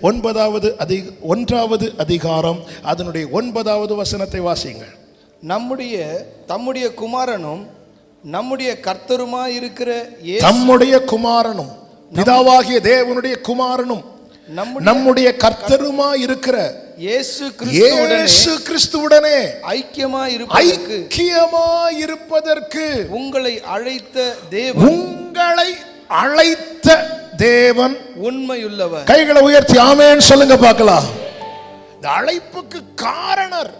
ஒன்பதாவது அதி ஒன்றாவது அதிகாரம் அதனுடைய ஒன்பதாவது வசனத்தை வாசியுங்கள். நம்முடைய தம்முடைய குமாரனும் நம்முடைய கர்த்தருமாய் இருக்கிற தம்முடைய குமாரனும் பிதாவாகிய தேவனுடைய குமாரனும் நம்முடைய கர்த்தருமா இருக்கிற இயேசு இயேசு கிறிஸ்துவுடனே இருப்பதற்கு ஐக்கியமா இருப்பதற்கு உங்களை அழைத்த தேவன் உங்களை அழைத்த தேவன் உண்மையுள்ளவர். கைகளை உயர்த்தி ஆமேன்னு சொல்லுங்க பார்க்கலாம். இந்த அழைப்புக்கு காரணர்.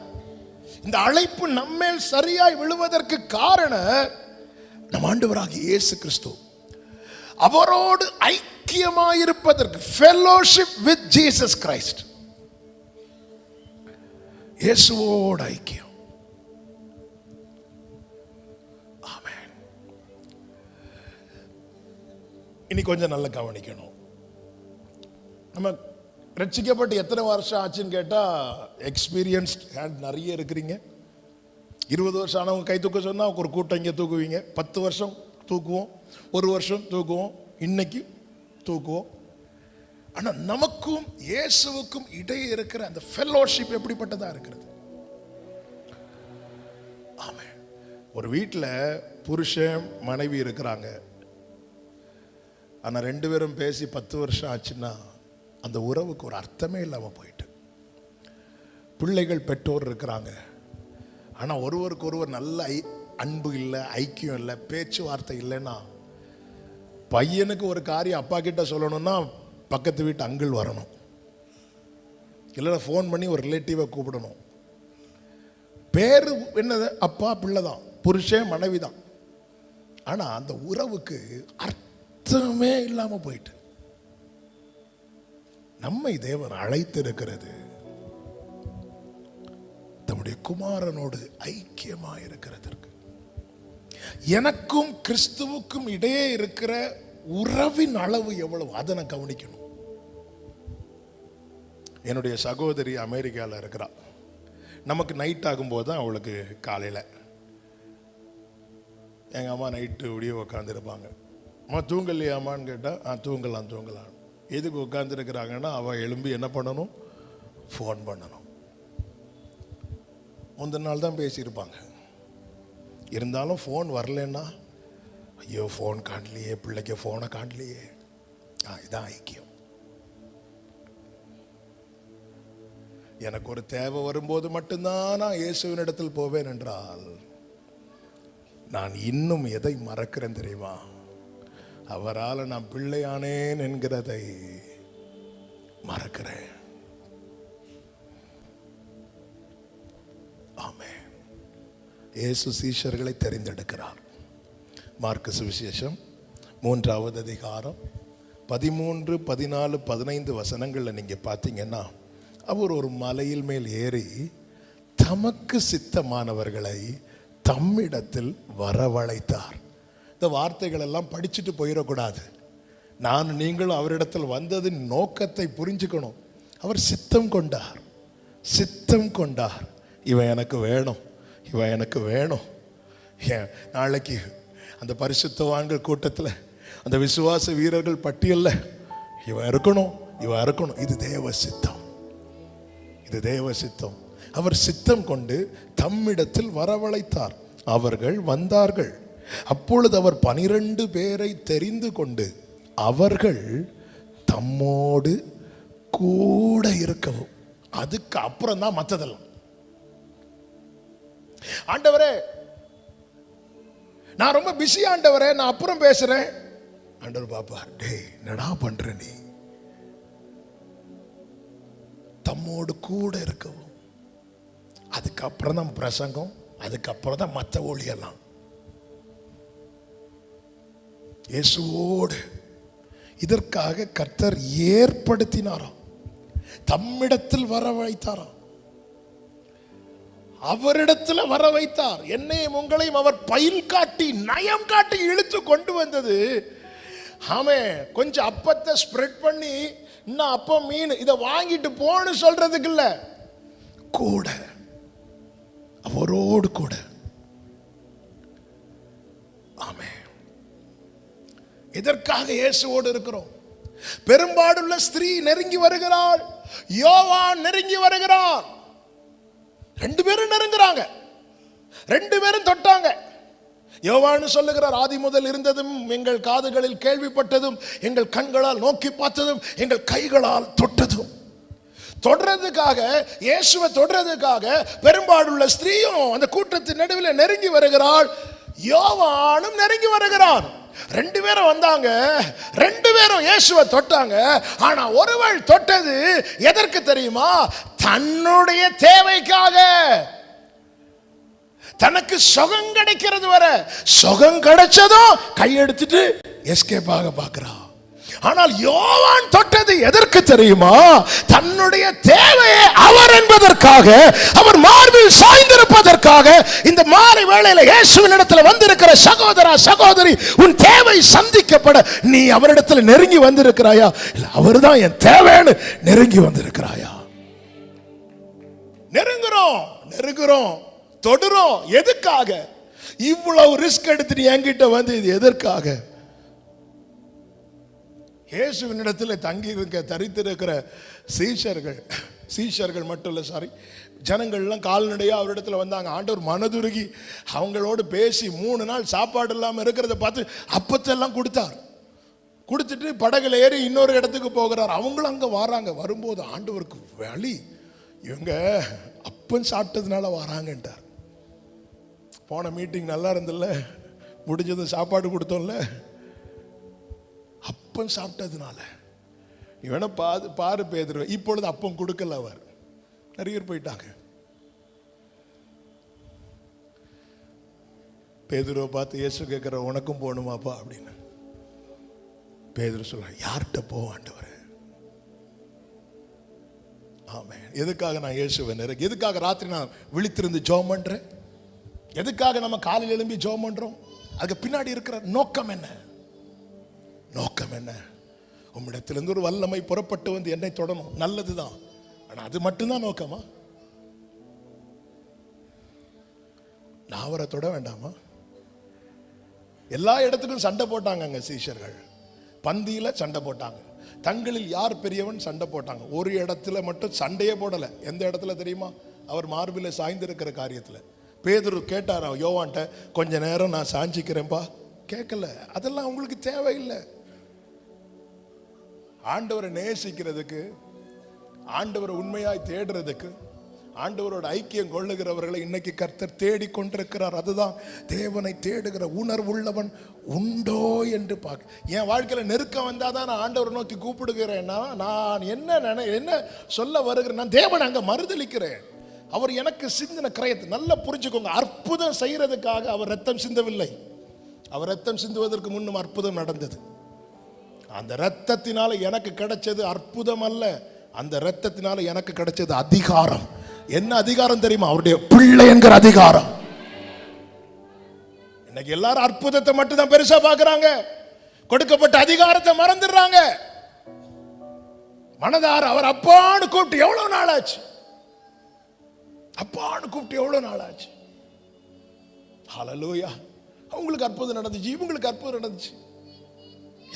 இந்த அழைப்பு நம்மேல் சரியாய் விழுவதற்கு காரணர் நம் ஆண்டவராகிய இயேசு கிறிஸ்து. அவரோடு ஐக்கியமாயிருப்பதற்கு ஃபெல்லோஷிப் வித் ஜீசஸ் கிரைஸ்ட் இயேசுவோடு ஐக்கியம். இனி கொஞ்சம் நல்லா கவனிக்கணும். நம்ம ரட்சிக்கப்பட்டு எத்தனை வருஷம் ஆச்சுன்னு கேட்டால் எக்ஸ்பீரியன்ஸ் ஹேண்ட் நிறைய இருக்கிறீங்க. இருபது வருஷம் ஆனவங்க கை தூக்க சொன்னால் ஒரு கூட்டம் இங்கே தூக்குவீங்க. பத்து வருஷம் தூக்குவோம் ஒரு வருஷம் தூக்குவோம் இன்னைக்கு தூக்குவோம். ஆனால் நமக்கும் இயேசுவுக்கும் இடையே இருக்கிற அந்த ஃபெல்லோஷிப் எப்படிப்பட்டதாக இருக்கிறது? ஆமாம் ஒரு வீட்டில் புருஷன் மனைவி இருக்கிறாங்க. ஆனால் ரெண்டு பேரும் பேசி பத்து வருஷம் ஆச்சுன்னா அந்த உறவுக்கு ஒரு அர்த்தமே இல்லாமல் போயிட்டு. பிள்ளைகள் பெற்றோர் இருக்கிறாங்க. ஆனால் ஒருவருக்கு ஒருவர் நல்ல ஐ அன்பு இல்லை ஐக்கியம் இல்லை பேச்சுவார்த்தை இல்லைன்னா பையனுக்கு ஒரு காரியம் அப்பா கிட்ட சொல்லணும்னா பக்கத்து வீட்டு அங்கிள் வரணும். இல்லைன்னா ஃபோன் பண்ணி ஒரு ரிலேட்டிவை கூப்பிடணும். பேர் என்னது? அப்பா பிள்ளை தான். புருஷன் மனைவி தான். ஆனால் அந்த உறவுக்கு அர்த்தம் இல்லாமல் போயிட்டு. நம்மை தேவர் அழைத்திருக்கிறது. தம்முடைய குமாரனோடு ஐக்கியமாக இருக்கிறதற்கு. எனக்கும் கிறிஸ்துவுக்கும் இடையே இருக்கிற உறவின் அளவு எவ்வளவு? அதை நான் கவனிக்கணும். என்னுடைய சகோதரி அமெரிக்காவில் இருக்கிறா. நமக்கு நைட் ஆகும்போது தான் அவளுக்கு காலையில். எங்கள் அம்மா நைட்டு விடிய உட்காந்துருப்பாங்க அம்மா தூங்கலையாமான்னு கேட்டால் ஆ தூங்கலாம் தூங்கலாம். எதுக்கு உட்காந்துருக்கிறாங்கன்னா அவள் எழும்பி என்ன பண்ணணும்? ஃபோன் பண்ணணும். முந்தின நாள் தான் பேசியிருப்பாங்க. இருந்தாலும் ஃபோன் வரலன்னா ஐயோ ஃபோன் காணலையே பிள்ளைக்கு ஃபோனை காணலையே. ஆ இதான் ஐக்கியம். எனக்கு ஒரு தேவை வரும்போது மட்டும்தான் நான் இயேசுவின் இடத்தில் போவேன் என்றால் நான் இன்னும் எதை மறக்கிறேன் தெரியுமா? அவரால் நான் பிள்ளையானேன் என்கிறதை மறக்கிறேன். ஆமே இயேசு சீஷர்களை தெரிந்தெடுக்கிறார். மார்க்கு சுவிசேஷம் மூன்றாவது அதிகாரம் பதிமூன்று பதினாலு பதினைந்து வசனங்களில் நீங்கள் பார்த்தீங்கன்னா அவர் ஒரு மலையில் மேல் ஏறி தமக்கு சித்தமானவர்களை தம்மிடத்தில் வரவழைத்தார். இந்த வார்த்தைகள் எல்லாம் படிச்சுட்டு போயிடக்கூடாது. நான் நீங்களும் அவரிடத்தில் வந்ததின் நோக்கத்தை புரிஞ்சுக்கணும். அவர் சித்தம் கொண்டார். சித்தம் கொண்டார். இவன் எனக்கு வேணும். இவன் எனக்கு வேணும். ஏன் நாளைக்கு அந்த பரிசுத்தவான்கள் கூட்டத்தில் அந்த விசுவாச வீரர்கள் பட்டியலில் இவன் இருக்கணும் இவன் இருக்கணும் இது தேவ சித்தம். இது தேவ சித்தம். அவர் சித்தம் கொண்டு தம்மிடத்தில் வரவழைத்தார். அவர்கள் வந்தார்கள். அப்பொழுது அவர் பனிரெண்டு பேரை தெரிந்து கொண்டு அவர்கள் தம்மோடு கூட இருக்கவும் அதுக்கு அப்புறம் தான் மற்றதெல்லாம். ஆண்டவரே நான் ரொம்ப பிஸி ஆண்டவரே நான் அப்புறம் பேசுறேன். ஆண்டவர் பாப்பா டேய் என்னடா பண்ற நீ? தம்மோடு கூட இருக்கவும். அதுக்கப்புறம் தான் பிரசங்கம் அதுக்கப்புறம் தான் மற்ற ஒளியெல்லாம் இயேசுவோடு. இதற்காக கர்த்தர் ஏற்படுத்தினாராம். தம்மிடத்தில் வர வைத்தாராம். அவரிடத்துல வர வைத்தார். என்னையும் உங்களையும் அவர் பயில் காட்டி நயம் காட்டி இழுத்து கொண்டு வந்தது. ஆமே கொஞ்சம் அப்பத்தை ஸ்ப்ரெட் பண்ணி இன்னும் அப்பம் மீன் இதை வாங்கிட்டு போன்னு சொல்றதுக்கு இல்ல. கூட. அவரோடு கூட. ஆமே. எதற்காக இயேசுவோடு இருக்கிறோம்? பெரும்பாடுள்ள ஸ்திரீ நெருங்கி வருகிறாள். யோவான் நெருங்கி வருகிறான். ரெண்டு பேரும் நெருங்குறாங்க. ரெண்டு பேரும் தொட்டாங்க. யோவான்னு சொல்லுகிறார் ஆதி முதல் இருந்ததும் எங்கள் காதுகளில் கேள்விப்பட்டதும் எங்கள் கண்களால் நோக்கி பார்த்ததும் எங்கள் கைகளால் தொட்டதும். தொடர்றதுக்காக இயேசுவை தொடர்றதுக்காக பெரும்பாடுள்ள ஸ்திரீயும் அந்த கூட்டத்தின் நடுவில் நெருங்கி வருகிறாள். யோவானும் நெருங்கி வருகிறான். ரெண்டு பேரும் வந்தாங்க. ரெண்டு பேரும் இயேசுவை தொட்டாங்க. ஆனா ஒருவள் தொட்டது எதற்கு தெரியுமா? தன்னுடைய தேவைக்காக. தனக்கு சுகம் கிடைக்கிறது வர. சுகம் கிடைச்சதும் கையெடுத்துட்டு எஸ்கேப் ஆக ஆனால் யோவான் தொட்டது எதற்கு தெரியுமா? தன்னுடைய தேவையை அவர் என்பதற்காக அவர் மார்பில் சாய்ந்திருப்பதற்காக இந்த மாலை வேளையில இயேசுவின் இடத்துல வந்திருக்கிற சகோதரா சகோதரி உன் தேவை சந்திக்கப்பட நீ அவரிடத்தில் நெருங்கி வந்திருக்கிறாயா? இல்ல அவர்தான் என் தேவைன்னு நெருங்கி வந்திருக்கிறாயா? நெருங்குறோம் நெருங்குறோம் தொடுறோம் எதுக்காக? இவ்வளவு ரிஸ்க் எடுத்து நீ என்கிட்ட வந்து இது எதற்காக? இயேசுவின் தங்கி இருக்க தரித்திருக்கிற சீஷர்கள் சீஷர்கள் மட்டும் இல்லை சாரி ஜனங்கள்லாம் கால்நடையாக அவரிடத்துல வந்தாங்க. ஆண்டவர் மனதுருகி அவங்களோடு பேசி மூணு நாள் சாப்பாடு இல்லாமல் இருக்கிறத பார்த்து அப்பத்தெல்லாம் கொடுத்தார். கொடுத்துட்டு படகுல ஏறி இன்னொரு இடத்துக்கு போகிறார். அவங்களும் அங்கே வராங்க. வரும்போது ஆண்டவருக்கு வழி இவங்க அப்பன் சாப்பிட்டதுனால வராங்கன்ட்டார். போன மீட்டிங் நல்லா இருந்தில்ல முடிஞ்சதும் சாப்பாடு கொடுத்தோம்ல? அப்பம் சாப்பிட்டதுனால. நீ வேணா பாது பாரு பேதுரு இப்பொழுது அப்பம் கொடுக்கல அவர். நிறைய பேர் போயிட்டாங்க. பேதுருவை பார்த்து இயேசு கேட்குற உனக்கும் போகணுமாப்பா? அப்படின்னு. பேதுரு சொல்ல யார்கிட்ட போவாண்டவர் ஆமே எதுக்காக நான் இயேசுவை நெருங்கி எதுக்காக ராத்திரி நான் விழித்திருந்து ஜோம் பண்ணுறேன் எதுக்காக நம்ம காலையில் எழும்பி ஜோம் பண்ணுறோம் அதுக்கு பின்னாடி இருக்கிற நோக்கம் என்ன? நோக்கம் என்ன? உம்மிடத்திலிருந்து ஒரு வல்லமை புறப்பட்டு வந்து என்னை தொடணும். நல்லது தான் ஆனால் அது மட்டும்தான் நோக்கமா? நான் அவரை தொட வேண்டாமா? எல்லா இடத்துக்கும் சண்டை போட்டாங்க அங்கே சீஷர்கள். பந்தியில் சண்டை போட்டாங்க. தங்களில் யார் பெரியவன் சண்டை போட்டாங்க. ஒரு இடத்துல மட்டும் சண்டையே போடலை. எந்த இடத்துல தெரியுமா? அவர் மார்பில் சாய்ந்திருக்கிற காரியத்தில். பேதுரு கேட்டாரா யோவான்ட்ட கொஞ்ச நேரம் நான் சாஞ்சிக்கிறேன்ப்பா. கேட்கல. அதெல்லாம் உங்களுக்கு தேவையில்லை. ஆண்டவரை நேசிக்கிறதுக்கு ஆண்டவரை உண்மையாய் தேடுறதுக்கு ஆண்டவரோட ஐக்கியம் கொள்ளுகிறவர்களை இன்னைக்கு கர்த்தர் தேடி கொண்டிருக்கிறார். அதுதான் தேவனை தேடுகிற உணர்வுள்ளவன் உண்டோ என்று பார்க்க. என் வாழ்க்கையில் நெருக்கம் வந்தால் தான் நான் ஆண்டவரை நோக்கி கூப்பிடுகிறேன்னா நான் என்ன நினை என்ன சொல்ல வருகிறேன்? நான் தேவனை அங்கே மறுதளிக்கிறேன். அவர் எனக்கு சிந்தின கிரயத்தை நல்லா புரிஞ்சுக்கோங்க. அற்புதம் செய்கிறதுக்காக அவர் ரத்தம் சிந்தவில்லை. அவர் ரத்தம் சிந்துவதற்கு முன்னும் அற்புதம் நடந்தது. அந்த ரத்தத்தினால எனக்கு கிடைச்சது அற்புதம் அல்ல அந்த ரத்தத்தினால எனக்கு கிடைச்சது அதிகாரம். என்ன அதிகாரம் தெரியுமா? அவருடைய பிள்ளை என்கிற அதிகாரம். இன்னைக்கு எல்லாரும் அற்புதத்தை மட்டும் தான் பெருசா பாக்குறாங்க கொடுக்கப்பட்ட அதிகாரத்தை மறந்துடுறாங்க. மனதார் அவர் அப்பான்னு கூப்பிட்டு எவ்வளவு நாள் ஆச்சு அப்பான்னு கூப்பிட்டு எவ்வளவு நாள் ஆச்சு அவங்களுக்கு அற்புதம் நடந்துச்சு இவங்களுக்கு அற்புதம் நடந்துச்சு.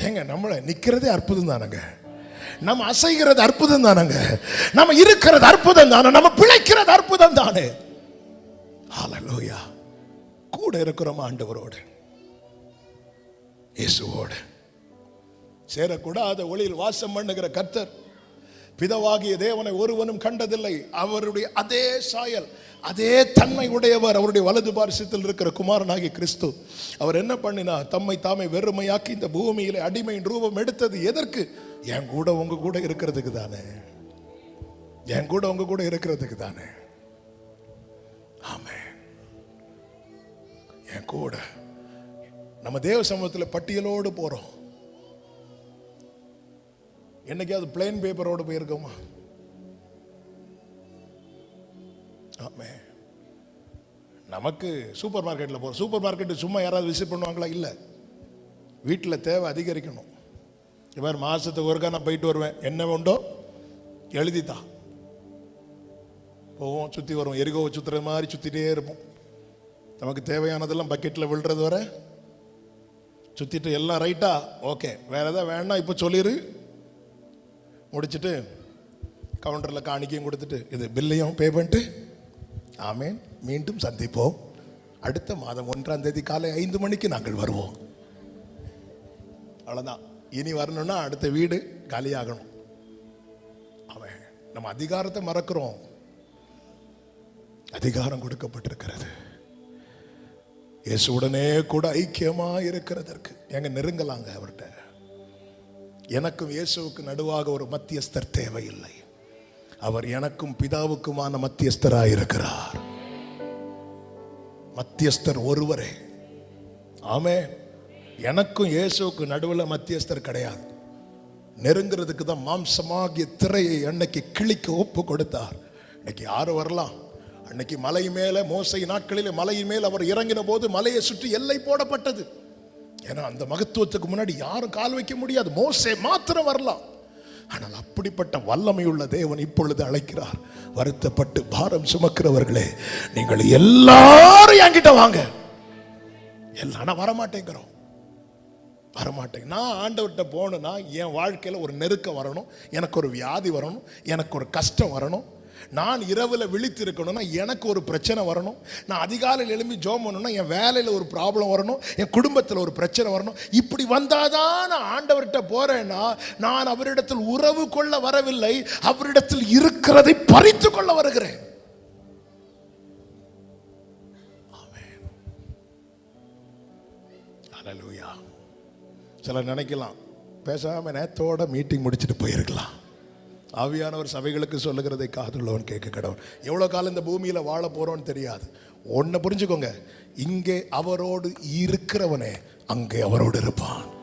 ஏங்க நம்மளை நிற்கிறதே அற்புதம் தானங்க. நம்ம அசைகிறது அற்புதம் தானங்க. நம்ம இருக்கிறது அற்புதம் தானே. நம்ம பிழைக்கிறது அற்புதம் தானே. ஹalleluya கூட இருக்கிறோம் ஆண்டவரோடு? இயேசுவோடு. சேரக்கூடாத ஒளியில் வாசம் பண்ணுகிற கர்த்தர் பிதவாகிய தேவனை ஒருவனும் கண்டதில்லை. அவருடைய அதே சாயல் அதே தன்மை உடையவர் அவருடைய வலது பாரிசத்தில் இருக்கிற குமாரனாகி கிறிஸ்து. அவர் என்ன பண்ணினா தம்மை தாமே வெறுமையாக்கி இந்த பூமியில அடிமையின் ரூபம் எடுத்தது எதற்கு? என் கூட உங்க கூட இருக்கிறதுக்கு தானே. என் கூட உங்க கூட இருக்கிறதுக்கு தானே. ஆமே என் கூட. நம்ம தேவ சமூகத்தில் பட்டியலோடு போறோம். என்னைக்காவது பிளெயின் பேப்பரோடு போயிருக்கோமா? ஆமே நமக்கு சூப்பர் மார்க்கெட்டில் போகிறோம் சூப்பர் மார்க்கெட்டு சும்மா யாராவது விசிட் பண்ணுவாங்களா? இல்லை. வீட்டில் தேவை அதிகரிக்கணும். இது மாதிரி மாதத்துக்கு ஒருக்கா நான் போயிட்டு வருவேன். என்ன உண்டோ? எழுதித்தான் போவோம் சுற்றி வருவோம். எரிகோவை சுற்றுற மாதிரி சுற்றிட்டே இருப்போம். நமக்கு தேவையானதெல்லாம் பக்கெட்டில் விழுறது வர சுற்றிட்டு எல்லாம் ரைட்டா ஓகே வேறு எதாவது வேணா இப்போ சொல்லிடு முடிச்சுட்டு கவுண்டரில் காணிக்கையும் கொடுத்துட்டு இது பில்லையும் பே பண்ணிட்டு ஆமேன். மீண்டும் சந்திப்போம். அடுத்த மாதம் ஒன்றாம் தேதி காலை ஐந்து மணிக்கு நாங்கள் வருவோம். அவ்வளோதான் இனி வரணும்னா அடுத்த வீடு காலியாகணும். அவன் நம்ம அதிகாரத்தை மறக்கிறோம். அதிகாரம் கொடுக்கப்பட்டிருக்கிறது. இயேசுவுடனே கூட ஐக்கியமா இருக்கிறதற்கு எங்க நெருங்கலாங்க அவர்கிட்ட. எனக்கும் இயேசுவுக்கு நடுவாக ஒரு மத்தியஸ்தர் தேவையில்லை. அவர் எனக்கும் பிதாவுக்குமான மத்தியஸ்தராக இருக்கிறார். மத்தியஸ்தர் ஒருவரே. ஆமே எனக்கும் இயேசுக்கு நடுவில் மத்தியஸ்தர் கிடையாது. நெருங்கிறதுக்கு தான் மாம்சமாகிய திரையை அன்னைக்கு கிளிக்கு ஒப்பு கொடுத்தார். இன்னைக்கு யார் வரலாம்? அன்னைக்கு மலை மேலே மோசை நாட்களில் மலையின் மேல் அவர் இறங்கின போது மலையை சுற்றி எல்லை போடப்பட்டது. ஏன்னா அந்த மகத்துவத்துக்கு முன்னாடி யாரும் கால் வைக்க முடியாது. மோசை மாத்திரம் வரலாம். ஆனால் அப்படிப்பட்ட வல்லமையுள்ள தேவன் இப்பொழுது அழைக்கிறார். வருத்தப்பட்டு பாரம் சுமக்கிறவர்களே நீங்கள் எல்லாரும் என்கிட்ட வாங்க. எல்லாம் வரமாட்டேங்கிறோம். வரமாட்டேங்க நான் ஆண்டவர்கிட்ட போகணுன்னா என் வாழ்க்கையில் ஒரு நெருக்கம் வரணும் எனக்கு ஒரு வியாதி வரணும் எனக்கு ஒரு கஷ்டம் வரணும். நான் இரவில் விழித்திருக்கணும்னா எனக்கு ஒரு பிரச்சனை வரணும். நான் அதிகாலையில் எழும்பி ஜோம் பண்ணணும்னா என் வேலையில் ஒரு ப்ராப்ளம் வரணும். என் குடும்பத்தில் ஒரு பிரச்சனை வரணும். இப்படி வந்தாதான் நான் ஆண்டவர்கிட்ட போறேன்னா நான் அவரிடத்தில் உறவு கொள்ள வரவில்லை. அவரிடத்தில் இருக்கிறதை பறித்து கொள்ள வருகிறேன். ஹalleluya சிலர் நினைக்கலாம் பேசாம நேத்தோட மீட்டிங் முடிச்சுட்டு போயிருக்கலாம். ஆவியானவர் சபைகளுக்கு சொல்லுகிறதை காதுள்ளவன் கேட்க கடவுள். எவ்வளோ காலம் இந்த பூமியில் வாழ போறோம்னு தெரியாது. ஒன்றை புரிஞ்சுக்கோங்க. இங்கே அவரோடு இருக்கிறவனே அங்கே அவரோடு இருப்பான்.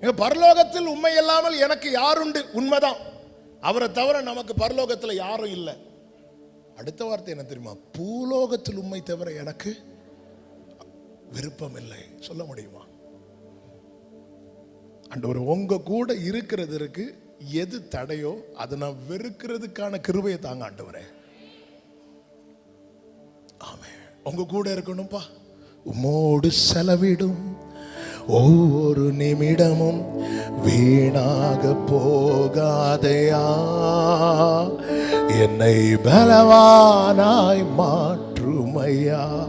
எங்க பரலோகத்தில் உண்மை இல்லாமல் எனக்கு யாருண்டு உண்மைதான். அவரை தவிர நமக்கு பரலோகத்தில் யாரும் இல்லை. அடுத்த வார்த்தை என்ன தெரியுமா? பூலோகத்தில் உண்மை தவிர எனக்கு விருப்பம் இல்லை. சொல்ல முடியுமா? அண்டவர் உங்க கூட இருக்கிறதற்கு எது தடையோ அதை நான் வெறுக்கிறதுக்கான கிருபையை தாங்க ஆண்டவரே. ஆமே உங்க கூட இருக்கணும்ப்பா உமோடு செலவிடும். ஒவ்வொரு நிமிடமும் வீணாக போகாதையா. என்னை பலவானாய் மாற்றுமையா.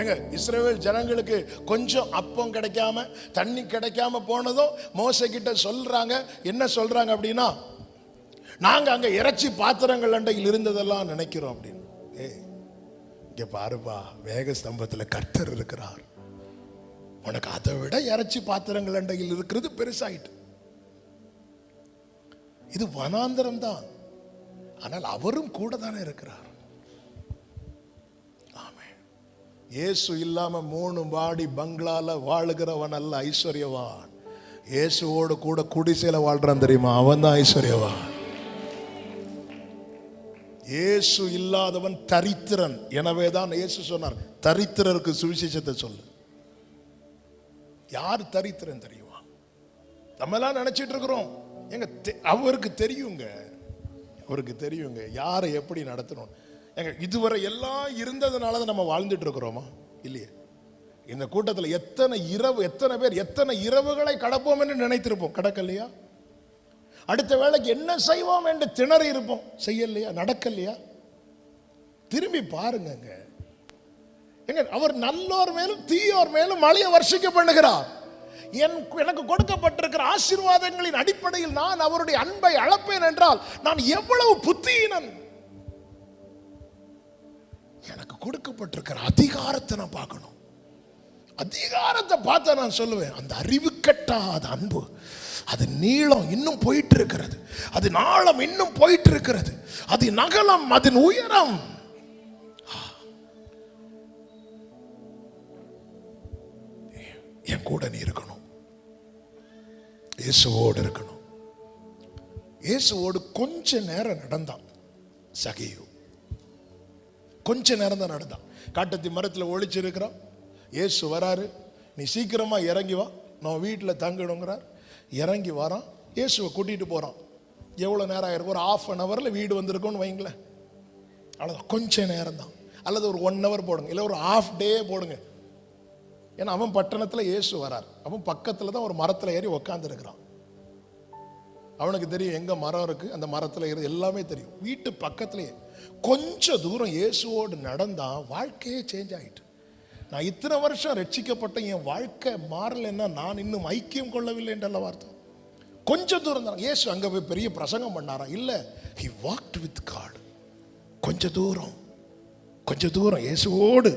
ஏங்க இஸ்ரேல் ஜனங்களுக்கு கொஞ்சம் அப்பம் கிடைக்காம தண்ணி கிடைக்காம போனதும் மோச கிட்ட சொல்றாங்க. என்ன சொல்றாங்க அப்படின்னா நாங்க அங்க இறைச்சி பாத்திரங்கள் அண்டையில் இருந்ததெல்லாம் நினைக்கிறோம் அப்படின்னு. ஏ இங்க பாருப்பா வேக ஸ்தம்பத்துல கர்த்தர் இருக்கிறார். உனக்கு அதை விட இறைச்சி பாத்திரங்கள் அண்டையில் இருக்கிறது பெருசாயிட்டு. இது வனாந்தரம் தான் ஆனால் அவரும் கூட தானே இருக்கிறார். இயேசு இல்லாம மூணு பாடி பங்களால வாழுகிறவன் அல்ல ஐஸ்வர்யவான். இயேசுவோடு கூட குடிசையில் வாழ்றான் தெரியுமா? அவன் தான் ஐஸ்வர்யவான். இயேசு இல்லாதவன் தரித்திரன். எனவே தான் இயேசு சொன்னார் தரித்திரருக்கு சுவிசேஷத்தை சொல்லு. யார் தரித்திரன் தெரியுமா? நம்ம எல்லாம் நினைச்சிட்டு இருக்கிறோம். எங்க தெ- அவருக்கு தெரியுங்க. அவருக்கு தெரியுங்க. யாரை எப்படி நடத்தணும்? எங்க இதுவரை எல்லாம் இருந்ததுனால தான் நம்ம வாழ்ந்துட்டு இருக்கிறோமா? இல்லையே. இந்த கூட்டத்தில் எத்தனை இரவு எத்தனை பேர் எத்தனை இரவுகளை கடப்போம் என்று நினைத்திருப்போம். கடக்கலையா? அடுத்த வேளைக்கு என்ன செய்வோம் என்று திணறி இருப்போம். செய்யலையா? நடக்கலையா? திரும்பி பாருங்கங்க. எங்க அவர் நல்லோர் மேலும் தீயோர் மேலும் மழையை வர்ஷிக்க பண்ணுகிறார். என் எனக்கு கொடுக்கப்பட்டிருக்கிற ஆசீர்வாதங்களின் அடிப்படையில் நான் அவருடைய அன்பை அளப்பேன் என்றால் நான் எவ்வளவு புத்தியினன் எனக்கு கொடுக்கப்பட்டிருக்கிற அதிகாரத்தை நான் பார்க்கணும். அதிகாரத்தை பார்த்தா நான் சொல்லுவேன் அந்த அறிவு கட்டாத அன்பு அது நீளம் இன்னும் போயிட்டு இருக்கிறது அது நாளம் இன்னும் போயிட்டு இருக்கிறது அது நகலம் அதன் உயரம். என் கூட நீ இருக்கணும். இயேசுவோடு இருக்கணும். இயேசுவோடு கொஞ்ச நேரம் நடந்தான். சகையோ. கொஞ்ச நேரம் தான் நடந்தான். காட்டத்தி மரத்தில் ஒழிச்சிருக்கிறான் ஏசு வராரு. நீ சீக்கிரமாக இறங்கி வா. நான் வீட்டில் தங்கணுங்கிறார். இறங்கி வரான். இயேசுவை கூட்டிகிட்டு போகிறான் எவ்வளோ நேரம் ஆயிருக்கும் ஒரு ஆஃப் அன் ஹவரில் வீடு வந்திருக்கோன்னு வைங்களேன். அவ்வளோதான் கொஞ்ச நேரம் தான். அல்லது ஒரு ஒன் ஹவர் போடுங்க. இல்லை ஒரு ஆஃப் டே போடுங்க. ஏன்னா அவன் பட்டணத்தில் இயேசு வரார். அவன் பக்கத்தில் தான் ஒரு மரத்தில் ஏறி உக்காந்துருக்கிறான். அவனுக்கு தெரியும் எங்கே மரம் இருக்குது அந்த மரத்தில் இருந்து எல்லாமே தெரியும். வீட்டு பக்கத்துலேயே. கொஞ்ச தூரம் இயேசுவோடு நடந்தால் வாழ்க்கையே சேஞ்ச் ஆயிட்டு. நான் இத்தனை வருஷம் ரட்சிக்கப்பட்ட என் வாழ்க்கை மாறலைன்னா நான் இன்னும் ஐக்கியம் கொள்ளவில்லை என்றல்ல வார்த்தை. கொஞ்சம் தூரம் தான். இயேசு அங்கே போய் பெரிய பிரசங்கம் பண்ணாரா? இல்லை ஹி வாக்ட் வித் காடு கொஞ்ச தூரம். கொஞ்ச தூரம் இயேசுவோடு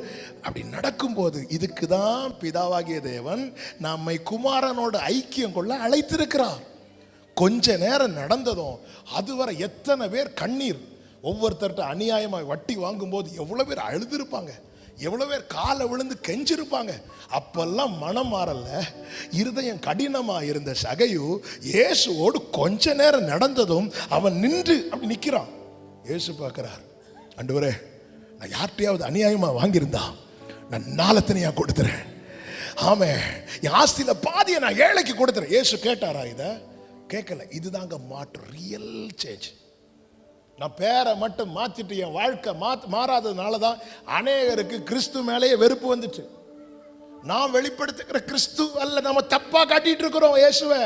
அப்படி நடக்கும்போது இதுக்கு தான் பிதாவாகிய தேவன் நம்மை குமாரனோடு ஐக்கியம் கொள்ள அழைத்திருக்கிறார். கொஞ்ச நேரம் நடந்ததும் அதுவரை எத்தனை பேர் கண்ணீர் ஒவ்வொருத்தர்கிட்ட அநியாயமாக வட்டி வாங்கும்போது எவ்வளோ பேர் அழுதுருப்பாங்க. எவ்வளோ பேர் காலை விழுந்து கெஞ்சிருப்பாங்க. அப்பெல்லாம் மனம் மாறல. இருதயம் கடினமா இருந்த சகையு இயேசுவோடு கொஞ்ச நேரம் நடந்ததும் அவன் நின்று அப்படி நிற்கிறான் இயேசு பார்க்கிறார். அண்டுவரே நான் யார்கிட்டையாவது அநியாயமாக வாங்கியிருந்தா? நான் நாலத்தனையாக கொடுத்துறேன். ஆமே என் ஆஸ்தியில பாதியை நான் ஏழைக்கு கொடுத்துறேன். ஏசு கேட்டாரா இதை? கேட்கல. இதுதாங்க மாற்று ரியல் சேஞ்ச் நான் பேரை மட்டும் மாத்திட்டு என் வாழ்க்கை மாத் மாறாததுனால தான் அநேகருக்கு கிறிஸ்து மேலேயே வெறுப்பு வந்துச்சு. நான் வெளிப்படுத்துகிற கிறிஸ்து அல்ல நம்ம தப்பா காட்டிட்டு இருக்கிறோம் இயேசுவை.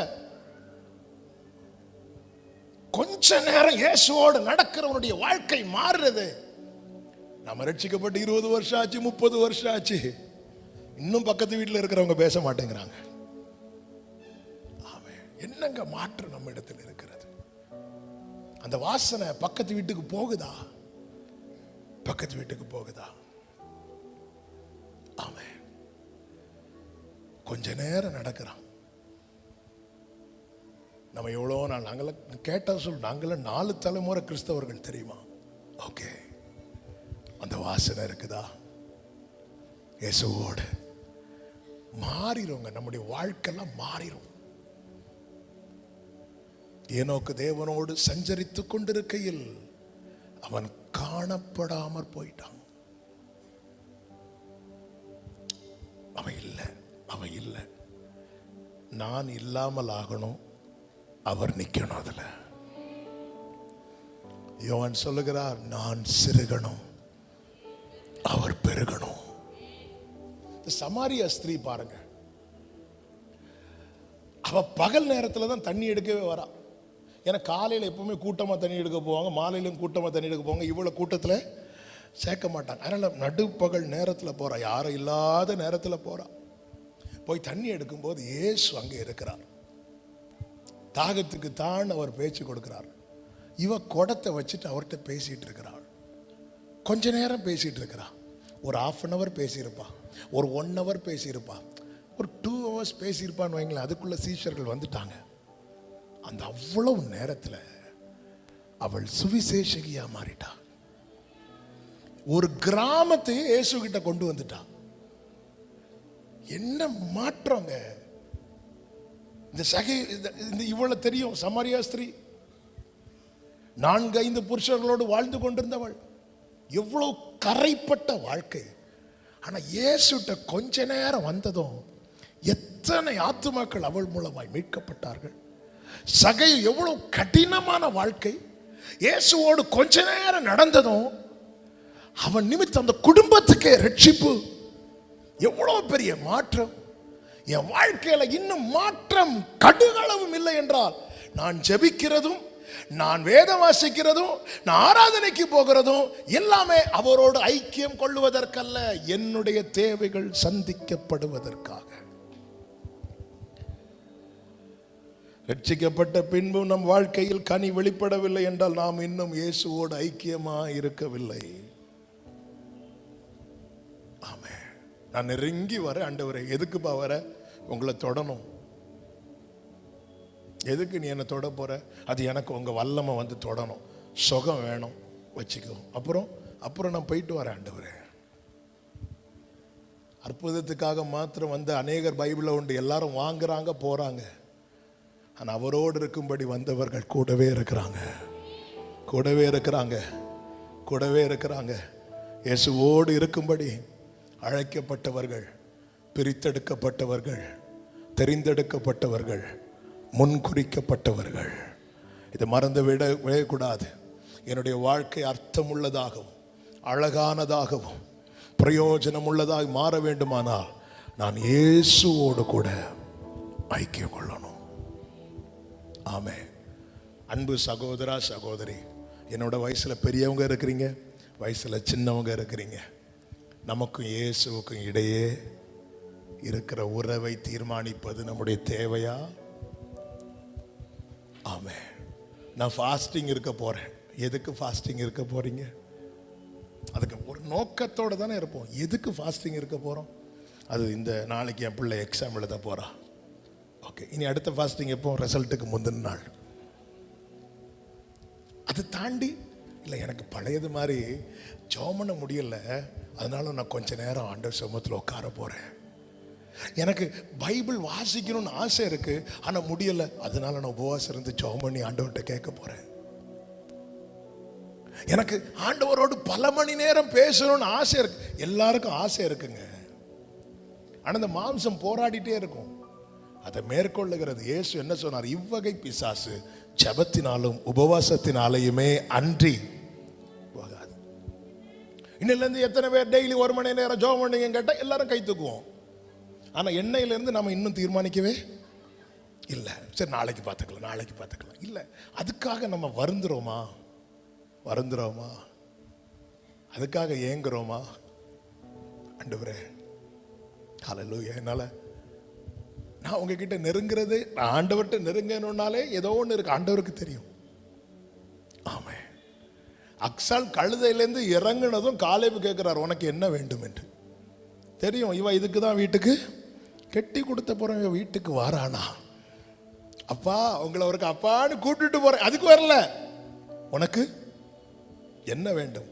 கொஞ்ச நேரம் இயேசுவோடு நடக்கிறவனுடைய வாழ்க்கை மாறுறது. நம்ம ரட்சிக்கப்பட்டு இருபது வருஷம் ஆச்சு முப்பது வருஷம் ஆச்சு. இன்னும் பக்கத்து வீட்டில் இருக்கிறவங்க பேச மாட்டேங்கிறாங்க. ஆமென். என்னங்க மாற்று நம்ம இடத்துல இருக்கிற அந்த வாசனை பக்கத்து வீட்டுக்கு போகுதா? பக்கத்து வீட்டுக்கு போகுதா? ஆமே கொஞ்ச நேரம் நடக்கிறான். நம்ம எவ்வளோ நாள் நாங்களாம் கேட்டால் சொல் நாங்களாம் நாலு தலைமுறை கிறிஸ்தவர்கள் தெரியுமா? ஓகே. அந்த வாசனை இருக்குதா? இயேசுவோடு மாறிடுங்க நம்முடைய வாழ்க்கைலாம் மாறிடும். ஏனோக்கு தேவனோடு சஞ்சரித்து கொண்டிருக்கையில் அவன் காணப்படாமற் போயிட்டான். அவன் இல்லை அவன் இல்லை. நான் இல்லாமல் ஆகணும் அவர் நிற்கணும் அதுல. யோவான் சொல்லுகிறார் நான் சிறுகணும் அவர் பெருகணும். இந்த சமாரியா ஸ்திரீ பாருங்க. அவ பகல் நேரத்தில் தான் தண்ணி எடுக்கவே வரா. ஏன்னா காலையில் எப்பவுமே கூட்டமாக தண்ணி எடுக்க போவாங்க மாலையிலும் கூட்டமாக தண்ணி எடுக்க போவாங்க. இவ்வளோ கூட்டத்தில் சேர்க்க மாட்டாங்க. அதனால் நடுப்பகல் நேரத்தில் போகிறா யாரும் இல்லாத நேரத்தில் போகிறா போய் தண்ணி எடுக்கும்போது ஏசு அங்கே இருக்கிறார். தாகத்துக்கு தான் அவர் பேச்சு கொடுக்கிறார். இவ குடத்தை வச்சுட்டு அவர்கிட்ட பேசிகிட்டு இருக்கிறாள். கொஞ்ச நேரம் பேசிகிட்டு இருக்கிறா. ஒரு ஆஃப் அன் ஹவர் பேசியிருப்பா. ஒரு ஒன் ஹவர் பேசியிருப்பா. ஒரு டூ ஹவர்ஸ் பேசியிருப்பான்னு வைங்களேன் அதுக்குள்ளே சீஷர்கள் வந்துட்டாங்க. அந்த அவ்வளவு நேரத்தில் அவள் சுவிசேஷகியா மாறிட்டா. ஒரு கிராமத்தையே இயேசு கிட்ட கொண்டு வந்துட்டா. என்ன மாற்றங்க? இந்த சகை இந்த- இந்த இவ்வளவு தெரியும் சமாரியா ஸ்திரீ. நான்கு ஐந்து புருஷர்களோடு வாழ்ந்து கொண்டிருந்தவள். எவ்வளவு கரைப்பட்ட வாழ்க்கை. ஆனா இயேசுட்ட கொஞ்ச நேரம் வந்ததும் எத்தனை ஆத்துமாக்கள் அவள் மூலமாய் மீட்கப்பட்டார்கள்? சகை எவ்வளவு கடினமான வாழ்க்கை. இயேசுவோடு கொஞ்ச நேரம் நடந்ததும் அவன் நிமித்தம் அந்த குடும்பத்துக்கே ரட்சிப்பு. எவ்வளவு பெரிய மாற்றம். என் வாழ்க்கையில இன்னும் மாற்றம் கடுகளவும் இல்லை என்றால் நான் ஜெபிக்கிறதும் நான் வேதம் வாசிக்கிறதும் நான் ஆராதனைக்கு போகிறதும் எல்லாமே அவரோடு ஐக்கியம் கொள்ளுவதற்கல்ல. என்னுடைய தேவைகள் சந்திக்கப்படுவதற்காக. ரட்சிக்கப்பட்ட பின்பும் நம் வாழ்க்கையில் கனி வெளிப்படவில்லை என்றால் நாம் இன்னும் இயேசுவோடு ஐக்கியமா இருக்கவில்லை ஆமே நான் நெருங்கி வர ஆண்டவரே எதுக்குப்பா வர? உங்களை தொடணும். எதுக்கு நீ என்னை தொட போற? அது எனக்கு உங்க வல்லமை வந்து தொடணும். சுகம் வேணும் வச்சுக்கோ. அப்புறம் அப்புறம் நான் போயிட்டு வரேன் ஆண்டவரே. அற்புதத்துக்காக மாத்திரம் வந்து அநேகர் பைபிளை உண்டு. எல்லாரும் வாங்குறாங்க போறாங்க. ஆனால் அவரோடு இருக்கும்படி வந்தவர்கள் கூடவே இருக்கிறாங்க. கூடவே இருக்கிறாங்க. கூடவே இருக்கிறாங்க. இயேசுவோடு இருக்கும்படி அழைக்கப்பட்டவர்கள் பிரித்தெடுக்கப்பட்டவர்கள் தெரிந்தெடுக்கப்பட்டவர்கள் முன்குறிக்கப்பட்டவர்கள். இதை மறந்து விட விடக்கூடாது. என்னுடைய வாழ்க்கை அர்த்தமுள்ளதாகவும் அழகானதாகவும் பிரயோஜனம் உள்ளதாக மாற வேண்டுமானால் நான் இயேசுவோடு கூட ஐக்கியம் கொள்ளணும். ஆமே அன்பு சகோதரா சகோதரி என்னோட வயசில் பெரியவங்க இருக்கிறீங்க வயசில் சின்னவங்க இருக்கிறீங்க. நமக்கும் இயேசுவுக்கும் இடையே இருக்கிற உறவை தீர்மானிப்பது நம்முடைய தேவையா? ஆமே நான் ஃபாஸ்டிங் இருக்க போகிறேன் எதுக்கு ஃபாஸ்டிங் இருக்க போகிறீங்க அதுக்கு ஒரு நோக்கத்தோடு தானே இருப்போம். எதுக்கு ஃபாஸ்டிங் இருக்க போகிறோம் அது இந்த நாளைக்கு என் பிள்ளை எக்ஸாம் எழுத போகிறான் ஓகே. இனி அடுத்த ஃபாஸ்டிங் எப்போ ரிசல்ட்டுக்கு முந்தின நாள். அது தாண்டி இல்லை எனக்கு பழையது மாதிரி ஜெபம் பண்ண முடியல. அதனால நான் கொஞ்ச நேரம் ஆண்டவர் சமூகத்தில் உட்கார போகிறேன் எனக்கு பைபிள் வாசிக்கணும்னு ஆசை இருக்கு ஆனா முடியல. அதனால நான் உபவாசம் இருந்து ஜெபம் பண்ணி ஆண்டவர்கிட்ட கேட்க போறேன். எனக்கு ஆண்டவரோடு பல மணி நேரம் பேசணும்னு ஆசை இருக்கு. எல்லாருக்கும் ஆசை இருக்குங்க. ஆனா இந்த மாம்சம் போராடிட்டே இருக்கும். அதை மேற்கொள்ளுகிறது. இயேசு என்ன சொன்னார்? இவ்வகை பிசாசு ஜெபத்தினாலும் உபவாசத்தினாலேயுமே அன்றி போகாது. இன்னிலிருந்து எத்தனை பேர் டெய்லி ஒரு மணி நேரம் ஜோம் பண்ணீங்கன்னு கேட்டால் எல்லாரும் கை தூக்குவோம். எண்ணெயிலேருந்து நம்ம இன்னும் தீர்மானிக்கவே இல்லை. சரி நாளைக்கு பார்த்துக்கலாம் நாளைக்கு பார்த்துக்கலாம். இல்லை அதுக்காக நம்ம வருந்துறோமா? வருந்துறோமா? அதுக்காக ஏங்குறோமா? அண்டுவரே காலையில் என்னால் நான் உங்ககிட்ட நெருங்கிறது நான் ஆண்டவர்கிட்ட நெருங்கணும்னாலே ஏதோ ஒன்று இருக்கு. ஆண்டவருக்கு தெரியும். ஆமே அக்ஸால் கழுதையிலேருந்து இறங்குனதும் காலேபு கேட்குறார் உனக்கு என்ன வேண்டும்? என்று. தெரியும் இவன் இதுக்கு தான் வீட்டுக்கு. கெட்டி கொடுத்த போறேன் இவன் வீட்டுக்கு வாரானா? அப்பா உங்களை அவருக்கு அப்பான்னு கூட்டிட்டு போகிறேன் அதுக்கு வரல. உனக்கு என்ன வேண்டும்?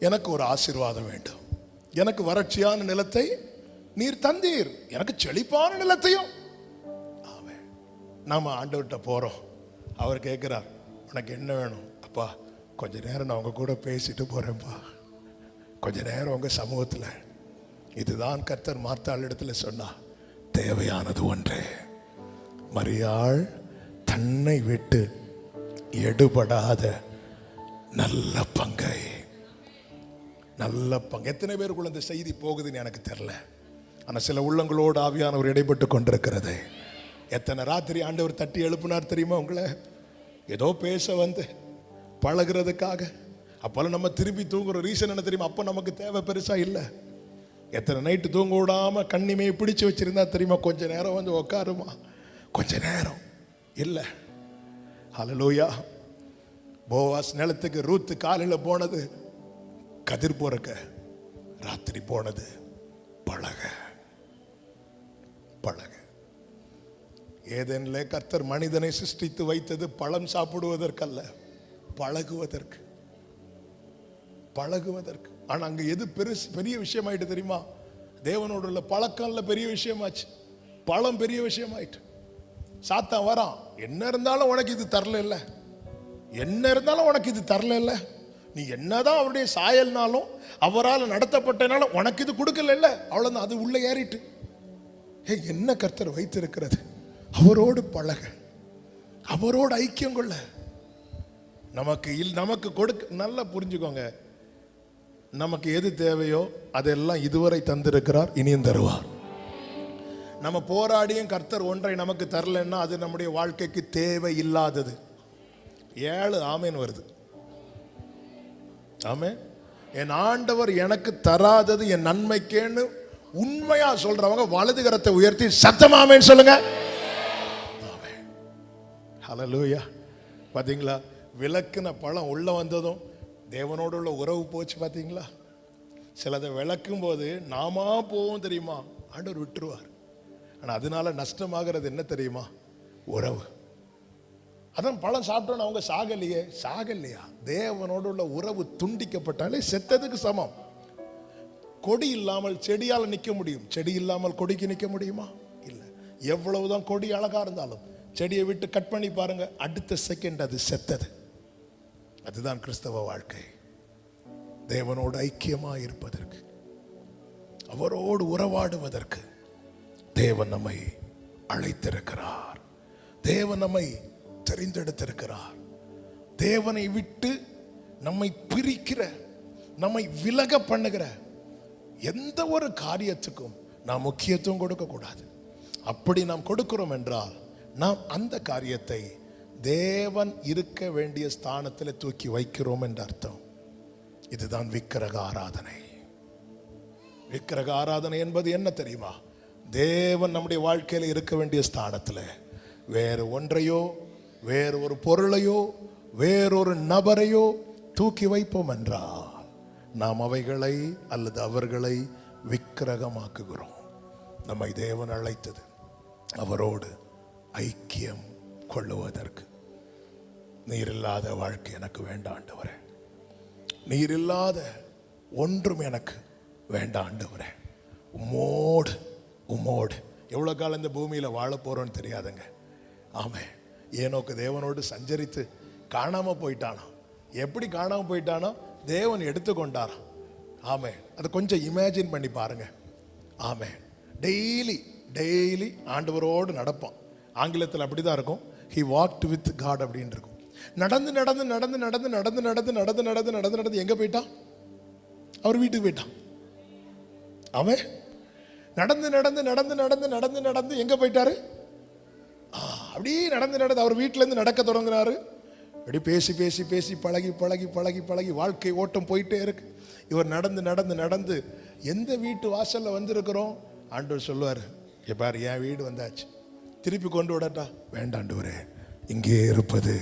எனக்கு ஒரு ஆசீர்வாதம் வேண்டும். எனக்கு வறட்சியான நிலத்தை நீர் தந்தீர். எனக்கு செழிப்பான நிலத்தையும். ஆமென். நாம ஆண்டவர்கிட்ட போறோம். அவர் கேட்கிறார் உனக்கு என்ன வேணும்? அப்பா கொஞ்ச நேரம் நான் உங்க கூட பேசிட்டு போறேன்ப்பா. கொஞ்ச நேரம் உங்க சமூகத்துல. இதுதான் கர்த்தர் மார்த்தாள் இடத்துல சொன்னா தேவையானது ஒன்றே. மரியாள் தன்னை விட்டு எடுபடாத நல்ல பங்கை. நல்ல பங்கு. எத்தனை பேருக்குள்ள இந்த செய்தி போகுதுன்னு எனக்கு தெரியல. ஆனால் சில உள்ளங்களோடு ஆவியானவர் இடைப்பட்டு கொண்டிருக்கிறது. எத்தனை ராத்திரி ஆண்டவர் தட்டி எழுப்பினார் தெரியுமா உங்களை? ஏதோ பேச வந்து பழகுறதுக்காக. அப்போல்லாம் நம்ம திருப்பி தூங்குற ரீசன் என்ன தெரியுமா? அப்போ நமக்கு தேவை பெருசாக இல்லை. எத்தனை நைட்டு தூங்க விடாமல் கண்ணிமையை பிடிச்சு வச்சிருந்தா தெரியுமா? கொஞ்ச நேரம் வந்து உக்காருமா? கொஞ்ச நேரம். இல்லை. ஹலலோயா போவாஸ் நிலத்துக்கு ரூத்து காலையில் போனது. கதிர் போறக்க ராத்திரி போனது. பழக. பழக. ஏதேனிலே கர்த்தர் மனிதனை சிருஷ்டித்து வைத்தது பழம் சாப்பிடுவதற்கல்ல பழகுவதற்கு. பழகுவதற்கு. ஆனால் அங்கே எது பெருசு பெரிய விஷயமாயிட்டு தெரியுமா? தேவனோடு உள்ள பழக்கம்ல பெரிய விஷயமாச்சு. பழம் பெரிய விஷயமாயிட்டு. சாத்தான் வரான். என்ன இருந்தாலும் உனக்கு இது தரல என்ன இருந்தாலும் உனக்கு இது தரல நீ என்னதான் அவருடைய சாயல்னாலும் அவரால் நடத்தப்பட்டனாலும் உனக்கு இது கொடுக்கல இல்ல. அவ்வளவுதான். அது உள்ளே ஏறிட்டு. ஏ என்ன கர்த்தர் வைத்திருக்கிறது? அவரோடு பழக. அவரோடு ஐக்கியம் கொள்ள. நமக்கு இல் நமக்கு கொடுக்க நல்லா புரிஞ்சுக்கோங்க. நமக்கு எது தேவையோ அதெல்லாம் இதுவரை தந்திருக்கிறார் இனியும் தருவார். நம்ம போராடியும் கர்த்தர் ஒன்றை நமக்கு தரலன்னா அது நம்முடைய வாழ்க்கைக்கு தேவை இல்லாதது. ஏழு ஆமேன் வருது. ஆமே என் ஆண்டவர் எனக்கு தராதது என் நன்மைக்கேன்னு உண்மையா சொல்றவங்க வலது கரத்தை உயர்த்தி சத்தமாமேன்னு சொல்லுங்க. ஹலலூயா பாத்தீங்களா? விளக்குன பழம் உள்ள வந்ததும் தேவனோடு உள்ள உறவு போச்சு பாத்தீங்களா? சிலதை விளக்கும் போது நாமா போவோம் தெரியுமா? ஆண்டவர் விட்டுருவார். ஆனால் அதனால நஷ்டமாகிறது என்ன தெரியுமா? உறவு. அதான் பழம் சாப்பிட்டோன்னு அவங்க சாகலையே. சாகலையா? தேவனோடு உள்ள உறவு துண்டிக்கப்பட்டாலே செத்ததுக்கு சமம். கொடி இல்லாமல் செடியால் நிற்க முடியும். செடி இல்லாமல் கொடிக்கு நிற்க முடியுமா? இல்லை. எவ்வளவுதான் கொடி அழகாக இருந்தாலும் செடியை விட்டு கட் பண்ணி பாருங்க அடுத்த செகண்ட் அது செத்தது. அதுதான் கிறிஸ்தவ வாழ்க்கை. தேவனோடு ஐக்கியமாக இருப்பதற்கு அவரோடு உறவாடுவதற்கு தேவன் நம்மை அழைத்திருக்கிறார். தேவன் நம்மை தெரிந்தெடுத்திருக்கிறார். தேவனை விட்டு நம்மை பிரிக்கிற நம்மை விலக பண்ணுகிற எந்த ஒரு காரியத்துக்கும் நாம் முக்கியத்துவம் கொடுக்கக்கூடாது. அப்படி நாம் கொடுக்கிறோம் என்றால் நாம் அந்த காரியத்தை தேவன் இருக்க வேண்டிய ஸ்தானத்தில் தூக்கி வைக்கிறோம் என்ற அர்த்தம். இதுதான் விக்கிரக ஆராதனை. விக்கிரக ஆராதனை என்பது என்ன தெரியுமா? தேவன் நம்முடைய வாழ்க்கையில் இருக்க வேண்டிய ஸ்தானத்தில் வேறு ஒன்றையோ வேறு ஒரு பொருளையோ வேறொரு நபரையோ தூக்கி வைப்போம் என்றால் நாம் அவைகளை அல்லது அவர்களை விக்கிரகமாக்குகிறோம். நம்மை தேவன் அழைத்தது அவரோடு ஐக்கியம் கொள்ளுவதற்கு. நீர் இல்லாத வாழ்க்கை எனக்கு வேண்டாண்டவரே நீர் இல்லாத ஒன்றும் எனக்கு வேண்டாண்டவரே உமோடு உமோடு உம்மோடு எவ்வளோ காலம் இந்த பூமியில் வாழ போகிறோன்னு தெரியாதுங்க. ஆமே. ஏனோக்கு தேவனோடு சஞ்சரித்து காணாமல் போயிட்டானோ? எப்படி காணாமல் போயிட்டானோ? தேவன் எடுத்துக்கொண்டார் ஆமே அதை கொஞ்சம் இமேஜின் பண்ணி பாருங்க ஆமே டெய்லி டெய்லி ஆண்டவரோடு நடப்பான் ஆங்கிலத்தில் அப்படி தான் இருக்கும் ஹி வாக்ட் வித் காட் அப்படின்னு இருக்கும் நடந்து நடந்து நடந்து நடந்து நடந்து நடந்து நடந்து நடந்து நடந்து நடந்து எங்கே போயிட்டான் அவர் வீட்டுக்கு போயிட்டான் அவன் நடந்து நடந்து நடந்து நடந்து நடந்து நடந்து எங்கே போயிட்டாரு ஆ, அப்படியே நடந்து நடந்து அவர் வீட்டிலேருந்து நடக்க தொடங்கினாரு அப்படி பேசி பேசி பேசி பழகி பழகி பழகி பழகி வாழ்க்கை ஓட்டம் போயிட்டே இருக்கு. இவர் நடந்து நடந்து நடந்து எந்த வீட்டு வாசல்ல வந்திருக்கிறோம்? ஆண்டவர் சொல்லுவார் இங்க பாரு என் வீடு வந்தாச்சு. திருப்பி கொண்டு விடட்டா? வேண்டாண்டவரே இங்கே இருப்பது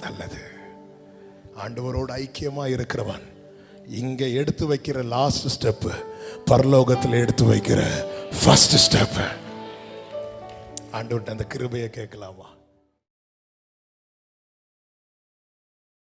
நல்லது. ஆண்டவரோடு ஐக்கியமா இருக்கிறவன் இங்கே எடுத்து வைக்கிற லாஸ்ட் ஸ்டெப்பு பரலோகத்தில் எடுத்து வைக்கிற ஃபஸ்ட் ஸ்டெப் ஆண்டவர்கிட்ட அந்த கிருபையை கேட்கலாமா?